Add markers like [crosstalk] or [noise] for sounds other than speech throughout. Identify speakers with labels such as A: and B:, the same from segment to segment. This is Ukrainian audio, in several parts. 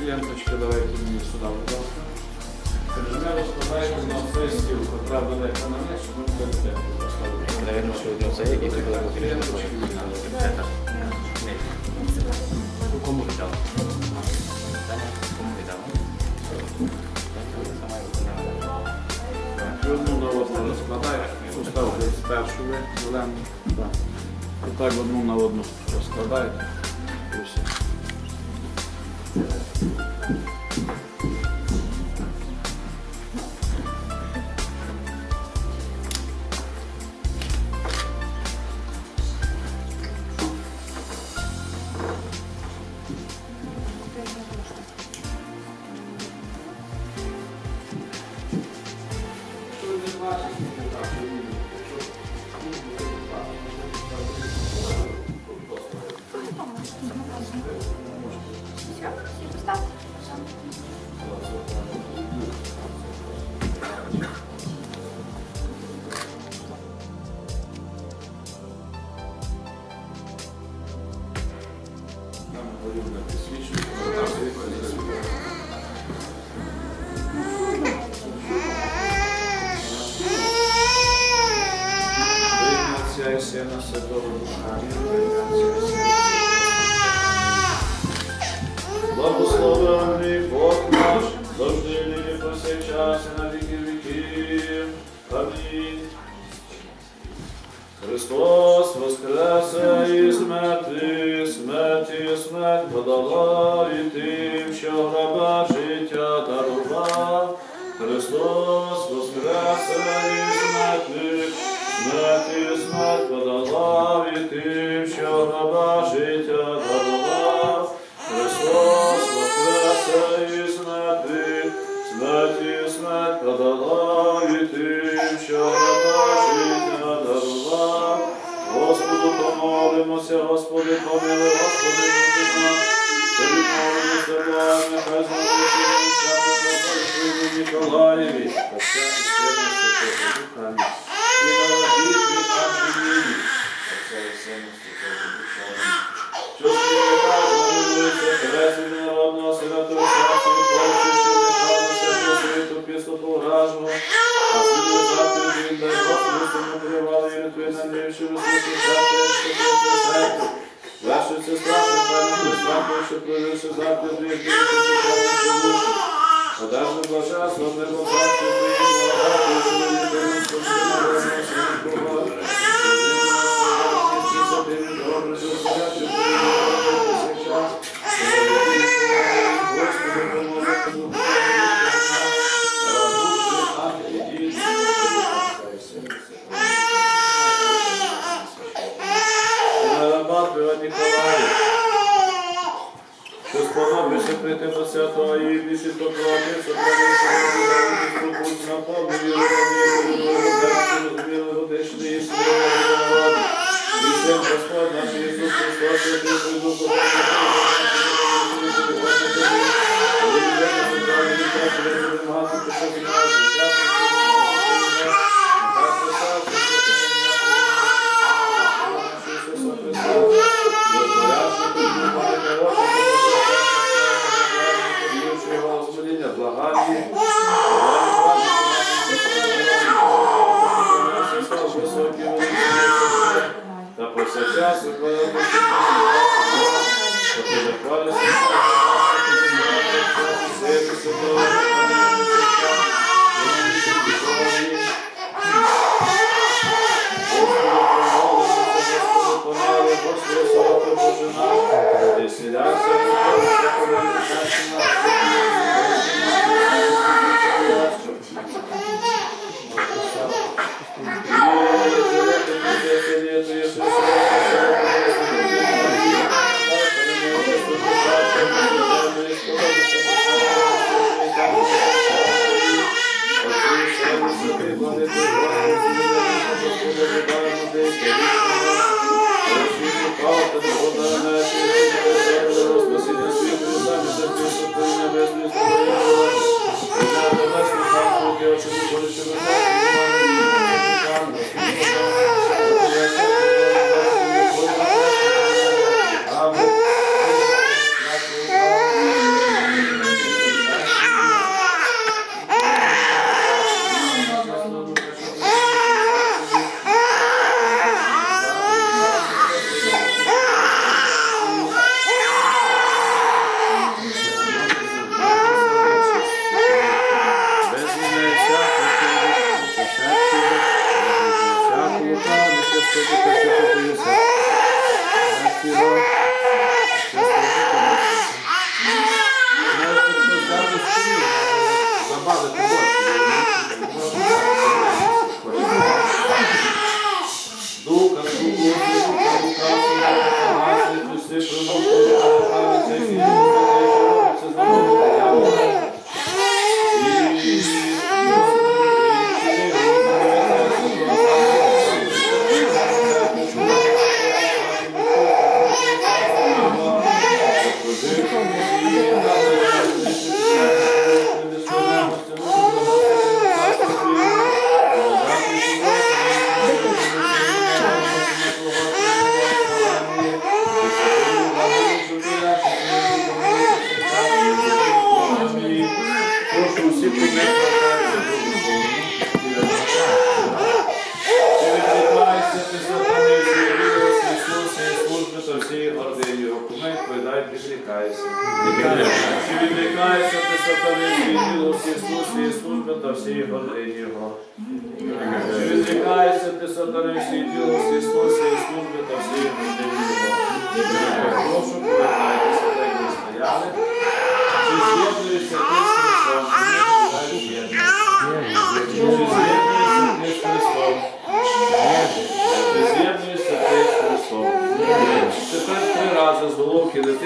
A: ці ленточки давайте мені сюди, будь ласка. Інженер на все стіл, котра буде економія, щоб ми будемо
B: Наверное, сьогодні це як і коли
A: ми приїхали.
B: Кому віддав? Кому віддав?
A: Одну дорогу розкладаю, поставлю першу ви, зелену. І так одну на одну розкладаєте. Аминь. Христос воскресе і смерті, смерті, смерть подала. помили, Господи, Бога, тобі молимо слова, небесного святого Миколаєві, та святого Святого Духа. Господь наш Иисус Христос, Святой Дух,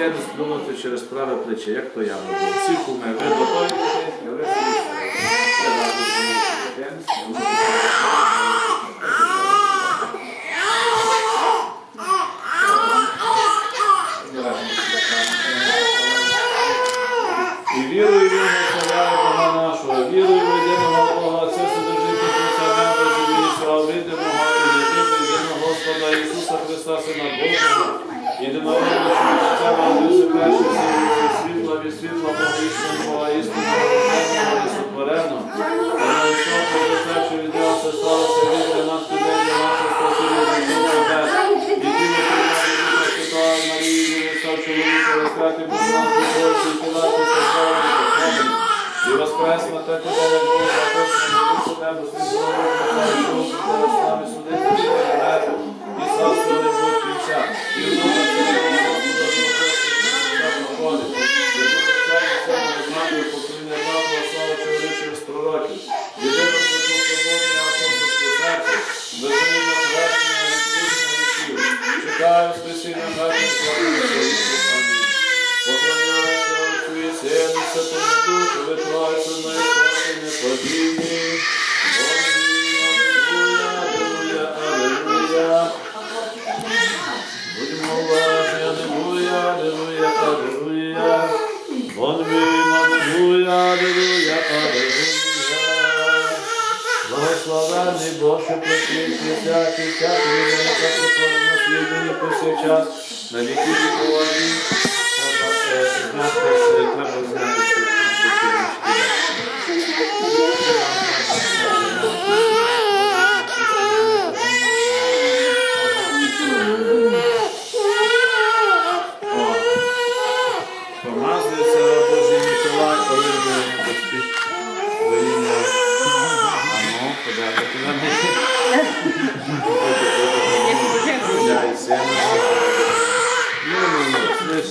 A: дитини сплюнути через праве плече, як то я роблю. Всі куми, ви готові? Ви готові. Три рази з головки дитини сплюнути через І вірую в Його царя і Бога нашого, вірую в єдиного Бога, Отця Вседержителя, Творця неба, землі, і всього видимого і невидимого, єдиного Господа Ісуса Христа, Сина Божого, єдиного Отця, народився перший син, від від Бога, Бога, істину Бога, і сотворено. А на що від Його сталося, він для нас людей, для нашого спасіння, Ісус Небес. І ті, які Святого Марії, став чоловіка, розкати Бог нас, Божий, і тілати, слава і воскресна та тебе не Бог, записано на душу небо, світло Бога, душу з нами судити, і царство не будь кінця, і внука Святого Господа, Бога, Христа, проходить, і Духа Святого, Сина, знати, слава чоловічих з пророків, єдину чекаю спасіння наших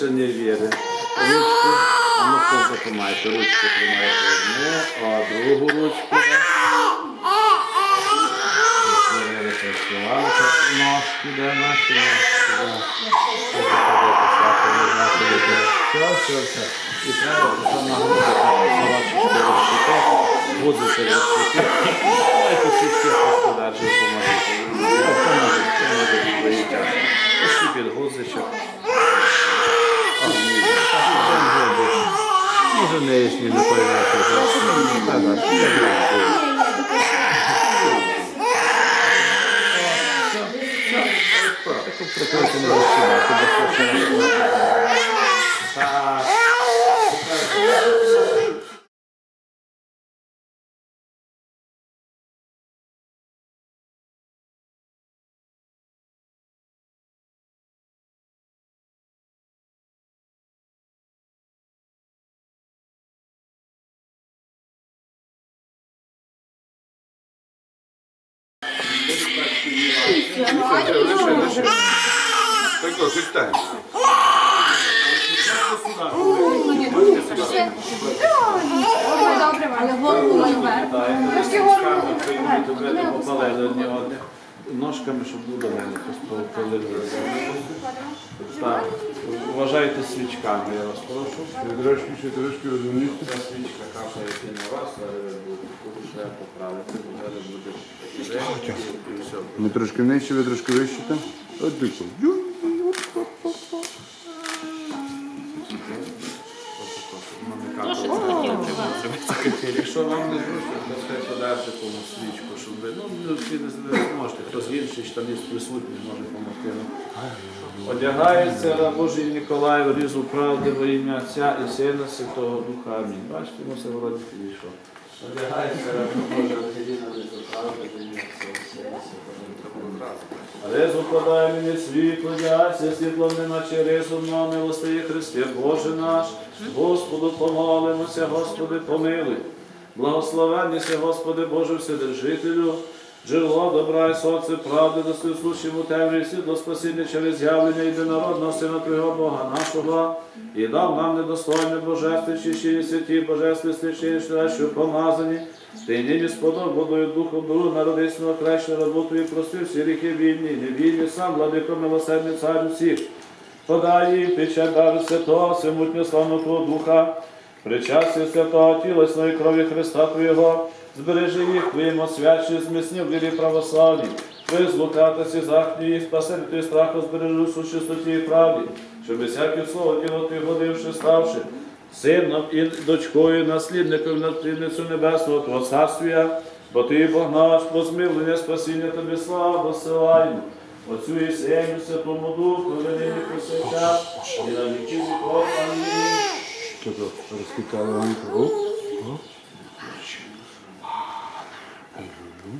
A: ну, ще не віри. Ручку, ну хто запомайте, ручку тримаєте одну, а другу ручку. Ножки, наші да. Це ходити, свято, не знати, де. Все, все, все. І треба вже нагрузити на ваші щити, гудзити. Давайте всі всі господарчі допоможете. Поможуть, поможуть свої тяжкі. Всі під гудзичок. Може не є не появляється. Так, так, Таку прикрити не розсідати, бо
C: Добре, але. Трошки.
A: Ножками, щоб було мене полили. Так, вважайте свічками, я вас прошу.
D: Трошки ще трошки розумієте.
A: Ця свічка капає на вас, але ви будете треба поправити, бо зараз буде
D: Ми трошки нижче, ви трошки вище там. От дико.
A: Якщо вам не зручно, то хай подати комусь свічку, щоб ви, ну, всі не зможете, хтось інший, що там є присутній, може допомогти. Ну, Одягається Божий Ніколай в різу правди во ім'я Отця і Сина Святого Духа. Амінь. Бачите, йому все вроді підійшло. Одягається Божий Ангеліна Сина Святого Духа. Ризу подай мені світло, дяся, світло не наче ризу, на милостиві Христе, Боже наш, Господу помолимося, Господи помилуй. Благословенніся, Господи Боже Вседержителю, джерело добра і сонце правди, дослідсущому темряві до спасіння через явлення єдинородного Сина Твого Бога нашого, і дав нам недостойне божество, чищені святі, божество священі, що помазані, ти нині сподобаною Духом Дуру народисного кращого роботу і простив всі гріхи вільні, і невільні, сам, владико милосердний царю всіх. Подай їм печать дару святого, всемутнього славного Твого Духа, причастя святого тілесної крові Христа Твого, збережи їх Твоїм освячі, зміцні в вірі православні, визлукатися захні їх, спаси Твій страху, збережи у чистоті і правді, щоб всяке слово діло Ти годивши, ставши, сином і дочкою, наслідником наслідницю Небесного Твого Царствія, бо Ти Бог наш, по змилення, спасіння Тобі слава посилаємо. Отцю і Сину, Святому Духу, нині повсякчас, і на віки віков. Амінь.
D: Що то? Розкидали вам? О,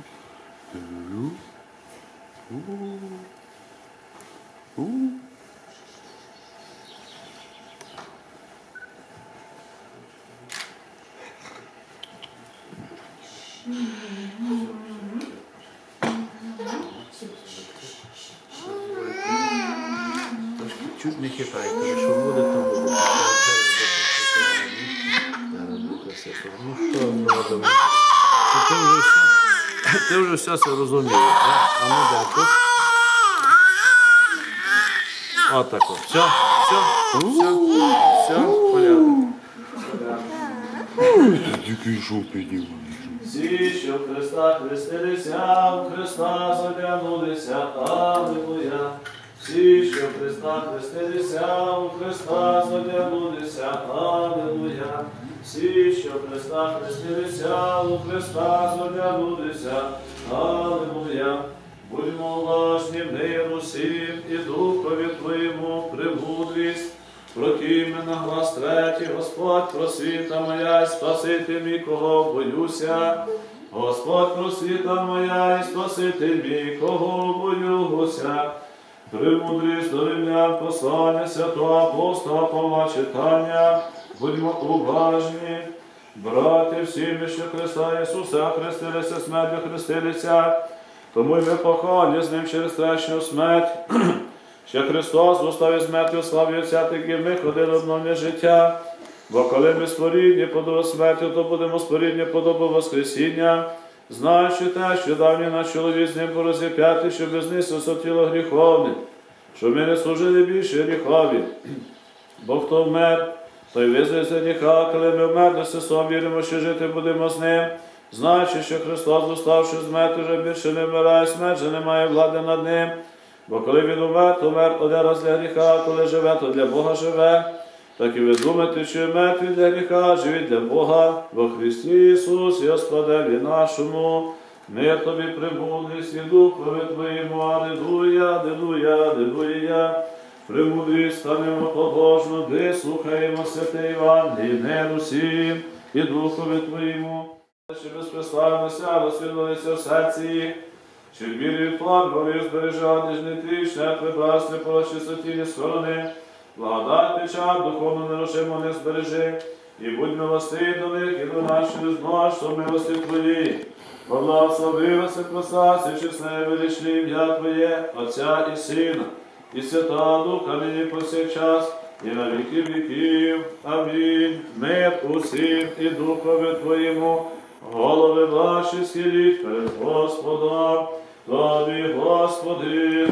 D: о.
B: Чуть не хитайте, що буде, то буде. Ну що зробимо? Ти вже все, так? А ну де тут? Отако. Все, все, все, все, порядок.
D: Тільки що піднімали.
A: Всі, що в Христа хрестилися, в Христа задягнулися, Аллилуйя. Всі, що в Христа хрестилися, в Христа задягнулися, Аллилуйя. Всі, що в Христа хрестилися, в Христа задягнулися, Аллилуйя. Будьмо власні миру всім і духові Твоєму премудрість. Прокиме на глас третій, Господь, просвіта моя, і спасити мій, кого боюся. Господь, просвіта моя, і спасити мій, кого боюся. Премудрість до римлян, послання святого апостола Павла читання, будьмо уважні. Брати всі, що Христа Ісуса хрестилися, смертю хрестилися, тому й ми похвалі з ним через трещну смерть. [clears throat] Ще Христос в уставі смерті славі Отця, так і ми ходили в нове життя. Бо коли ми спорідні подобу смерті, то будемо спорідні подобу Воскресіння, знаючи те, що давній наш чоловік з ним порозіп'яти, щоб без них сосотіло гріховне, щоб ми не служили більше гріхові. Бо хто вмер, той визвається гріха, коли ми вмерли сесом, віримо, що жити будемо з ним. Знаючи, що Христос, доставши з смерті, вже більше не вмирає, смерть вже не має влади над ним. Бо коли він умер, то мер один раз для гріха, коли живе, то для Бога живе. Так і ви думаєте, що мертві для гріха, живі для Бога, во Христі Ісусі, Господеві нашому. Мир тобі премудрість і духові Твоєму, Аллилуйя, Аллилуйя, Аллилуйя. Премудрість станемо побожно, вислухаємо святе Івангеліє, не усім і духові Твоєму. Що безпреславностя розсвітлилися в серці що вірі план горів збережав ніжний не прибрасти по чистоті сторони, благодать печать духовно нерушимо не збережи, і будь милостиві до них, і до нож, що милості Твої. Благослови вас, краса, чесне величне ім'я Твоє, Отця і Сина, і Свята Духа нині повсякчас, і на віки віків. Амінь. Мир усім і Духові Твоєму, голови ваші схиліть перед Господом, Тобі, Господи,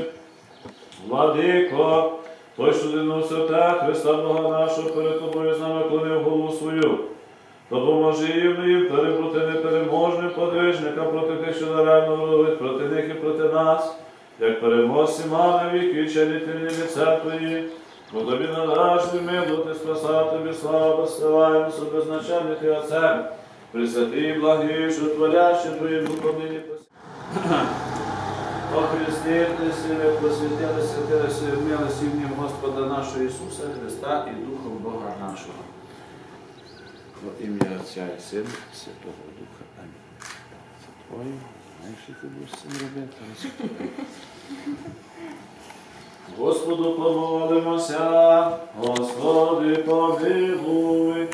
A: Владико, той, що динувся те, Христа Бога нашого перед тобою з нами клонив голову свою. Допоможи їм перебути непереможним подвижникам проти тих, що даремно ворогують, проти них і проти нас, як переможці мали віки, челітельні лиця Твої, бо тобі належний милувати, спаса тобі слава, посилаємо собі значення Ти Отцем, присвятий благий, що творящий Твоїм духом нині О Христі, ти сили, просвітили, святили, сили, сім'ї Господа нашого Ісуса Христа і Духом Бога нашого. Во ім'я Отця і Сина, Святого Духа. Амінь. Знаєш, що ти будеш цим робити? [laughs] Господу помолимося, Господи помилуй,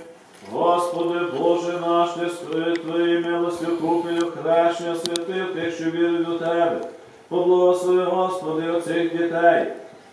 A: Господи Боже наш, свят Твоєю милостю купив хрещення святих тих, що вірять до Тебе. Поблагослови, Господи, оцих дітей.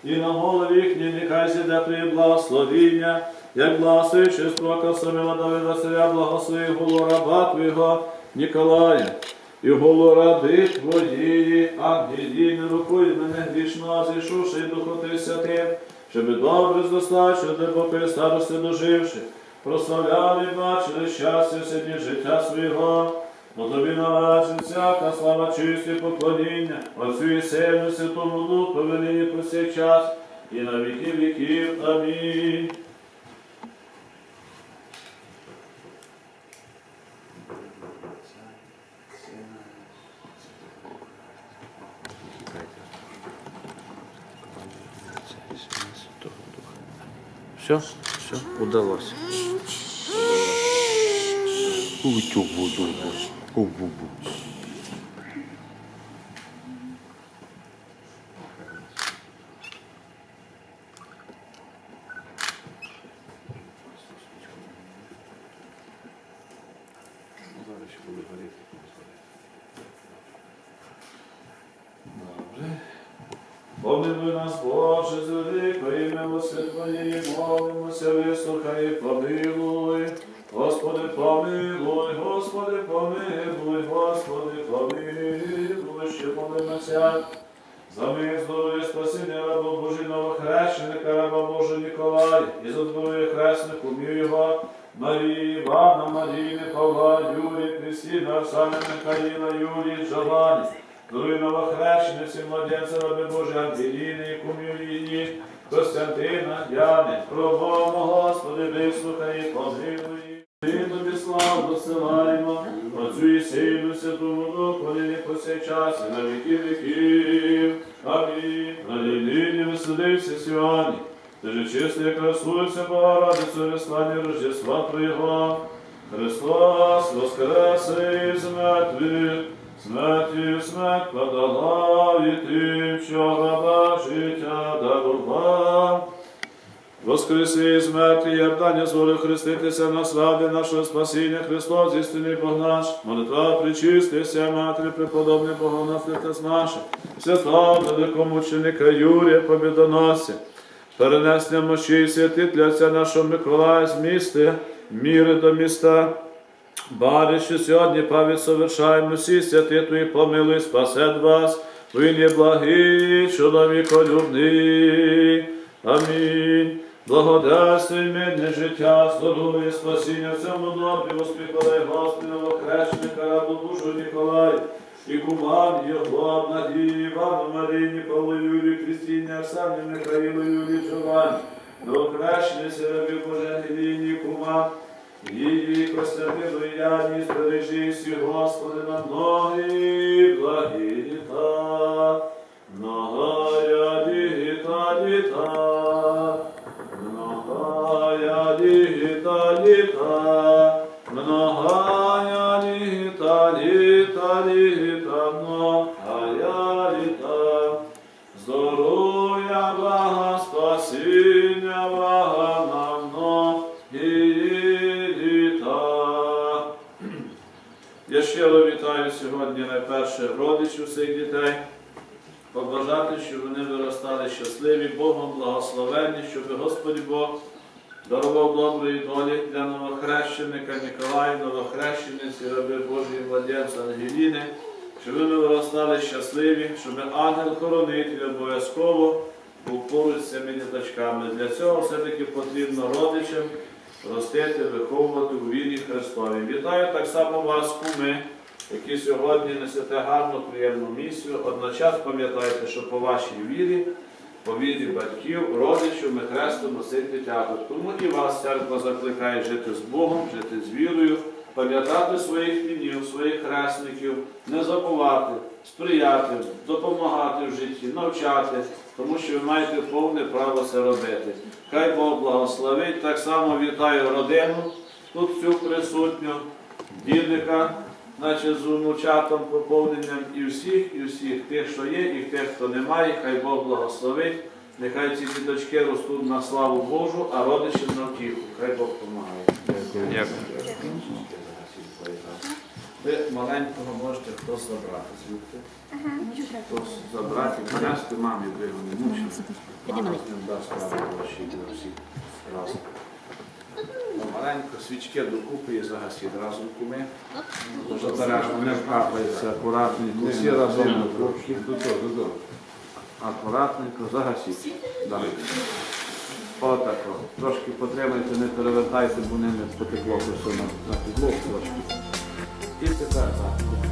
A: І на голові їхній нехай зійде Твоє благословіння, як благословив через пророка Самила Давида Царя, благослови голу раба Твого Ніколая. І голу ради Твоєї, Ангеліни, рукою мене грішного, зійшовши і Духу Святим, щоб добре зростаючи, де попи старости доживши, прославляли бачили щастя дні життя свого. Бо тобі належить всяка слава чисті поклоніння, Отцю і Сину, Святому Духу, нині по всій час, і на віки віків. Амінь.
B: Все, все, удалось.
A: Помилуй нас, Боже, з великої Твоєї, молимося, вислухай, помилуй. Господи, помилуй, Господи, помилуй, Господи, помилуй, ще молимося. За мир здоров'я спасіння раба Божий новохрещеника, раба Божого Ніколая, і за здоров'я хреснику мір його, Марії, Івана, Марії, Павла, Юрія, Крістіна, Оксани, Михаїла, Юлії, Джовані, Святому Духу, нині повсякчас, і на віки віків. Амінь. Нині веселився сьогодні. Ти же чистий, як красується, Богородицю, веслання Рождества Твоєго. Христос воскресе із мертвих, смертю смерть подала і тим, що Воскреси із мертві, єднання зволив хреститися на славі нашого спасіння Христос, істинний Бог наш, молитва причистися, Матері, преподобний Богонаслідець наше, святого великомученика Юрія Побідоносця, перенесення мощі і святителя нашого Миколая з міста, міри до міста, Бари, що сьогодні пам'ять совершаємо всі святи Твої помилуй, спасет вас, Він є благий, чоловіколюбний. Амінь. Благодействуй мирне життя, здоров'я, спасіння в цьому добрі, воспіхалай Господи, новохрещеника, рабу душу Ніколая, і куман його, Надії, Івану, Маріні, Павлу, Юлію, Крістіні, Оксані, Михаїлу, Юлію, Джованні, новохрещениця, рабі Боже, Ангеліні, куман, її Костянтину, і Яні, збережи всі, Господи, на многі благі літа, многая літа, літа, многая літа, літа, многая літа, літа, літа, многая літа, здоров'я, блага, спасіння, блага на многі літа. Я щиро вітаю сьогодні найперше родичів всіх дітей. Побажати, щоб вони виростали щасливі, Богом благословенні, щоб Господь Бог дарував доброї долі для новохрещеника Ніколая, новохрещениці, раби Божої младенця Ангеліни, щоб вони виростали щасливі, щоб ангел-хоронитель обов'язково був поруч з цими діточками. Для цього все-таки потрібно родичам ростити, виховувати у вірі Христові. Вітаю так само вас, куми, які сьогодні несете гарну, приємну місію. Одночас пам'ятайте, що по вашій вірі, по вірі батьків, родичів, ми син дитяток. Тому і вас церква закликає жити з Богом, жити з вірою, пам'ятати своїх мінів, своїх хресників, не забувати, сприяти, допомагати в житті, навчати, тому що ви маєте повне право це робити. Хай Бог благословить. Так само вітаю родину, тут всю присутню, дідика, значить, з внучатом, поповненням і всіх, і всіх тих, що є, і тих, хто немає, хай Бог благословить. Нехай ці діточки ростуть на славу Божу, а родичі на втіху. Хай Бог допомагає.
B: Дякую.
A: Ви маленького можете хтось забрати звідти. Хтось забрати, принести мамі, ви його не мучили. Мама з ним дасть гроші для всіх разом. Ну, Маленько свічки докупи і загасіть разом куми. Дуже не вкапається, акуратненько, всі разом.
D: До того.
A: Акуратненько загасіть. Отако. Трошки потримайте, не перевертайте, бо не потекло все на, на підлогу трошки. І тепер так.